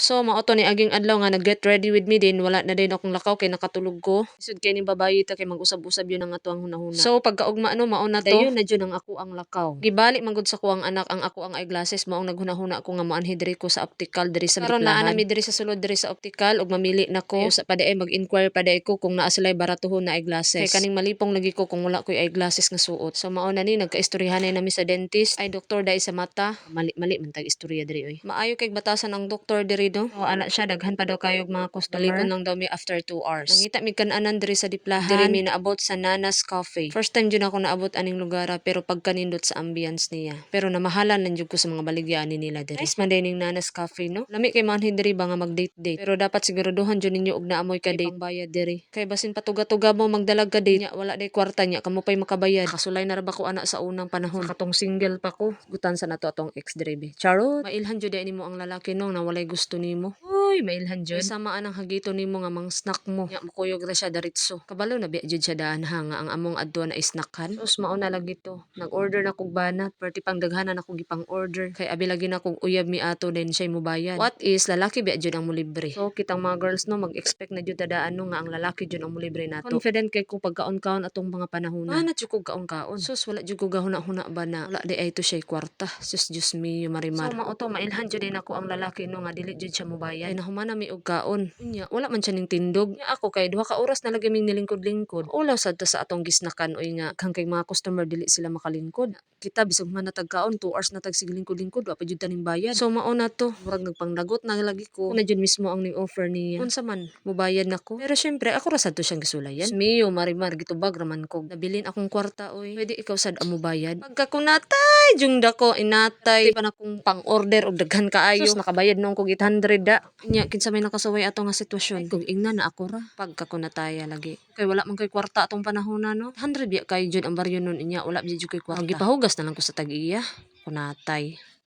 So mao to ni aging adlaw nga nag-get ready with me din wala na din akong lakaw kay nakatulog ko. Isud kay ni babayi ta kay mag-usab-usab yun ang ato ang hunahuna. So pagkaugma ano mao na to. Dayon na jud ang ako ang lakaw. Gibalik man gud sa kuang anak ang ako ang eyeglasses maong naghunahuna ko nga moanhi diri ko sa optical diri sa Karon naa nami diri sa sulod diri sa optical ug mamili na ko sa paday mag-inquire paday ko kung naa sila'y baratuhon na eyeglasses. Kay kaning malipong lagi ko kung wala ko'y eyeglasses nga suot. So mao na ni nagkaistoryahan na nami sa dentist. Ay doktor dai sa mata. Mali mali man tag istorya diri oy. Maayo kay batasan ang doktor diri do. O ana siya daghan pa daw kayog mga customer. Balikon lang daw mi after 2 hours. Nangita mi kan-anan diri sa diplahan. Diri mi naabot sa Nana's Coffee. First time jud ako naabot aning lugar ah, pero pagkanindot sa ambience niya. Pero namahalan lang ko sa mga baligyan ni nila diri. Nice man ning Nana's Coffee no. Lami kay manhin diri ba nga mag-date date. Pero dapat siguraduhan jud ninyo og naamoy ka date bayad diri. Kay basin patuga-tuga mo magdalag ka date nya wala day kwarta nya kamo pay makabayad. Kasulay na ra ba ko ana sa unang panahon. Sa katong single pa ko. Gutan sa nato atong ex diri. Charot. Mailhan jud ay nimo ang lalaki no na walay gusto tenemos Uy, mailhan jud. Sama anang hagito nimo nga mang snack mo. Nya mukuyog ra siya daritso. Kabalo na biya jud siya daan ha nga ang among adto na isnackan. Sus mao na lagi to. Nag-order na kog banat, perti pang daghanan ako gipang order. Kay abi lagi na kog uyab mi ato din siya mubayan. What is lalaki biya jud ang mulibre. So kitang mga girls no mag-expect na jud tadaan no nga ang lalaki jud ang mulibre nato. Confident kay ko pagkaon-kaon atong mga panahon. Ah, na kog kaon-kaon. Sus wala jud ko gahuna-huna ba na. Wala di ay to siya kwarta. Sus Diyos me marimar. So mao to mailhan jud din ako ang lalaki no nga dili jud siya mubayan. Kay nahumana mi og kaon. Unya wala man siya ning tindog. Nya ako kay duha ka oras na lagi ming nilingkod-lingkod. Ulaw sad ta sa atong gisnakan oy nga kang mga customer dili sila makalingkod. Kita bisag man natag kaon 2 hours na tag sige lingkod-lingkod wa pa jud taning bayad. So mao na to. Murag nagpangdagot na lagi ko. Na jud mismo ang ning offer niya. Unsa man mubayad nako. Pero syempre ako ra sad to siyang gisulayan. Miyo marimar gitubag raman ko. Nabilin akong kwarta oy. Pwede ikaw sad ang mubayad. Pagka ko natay jung dako inatay pa na kong pang-order og daghan kaayo. Sus nakabayad nung kog 800 da. Nya kinsa may nakasaway ato nga sitwasyon. Kung ingna na ako ra. Pagka ko nataya lagi. Kay wala man kay kwarta atong panahon na no. 100 biya kay jud ang baryo nun inya wala jud kay kwarta. Gipahugas na lang ko sa tag-iya. Kunatay.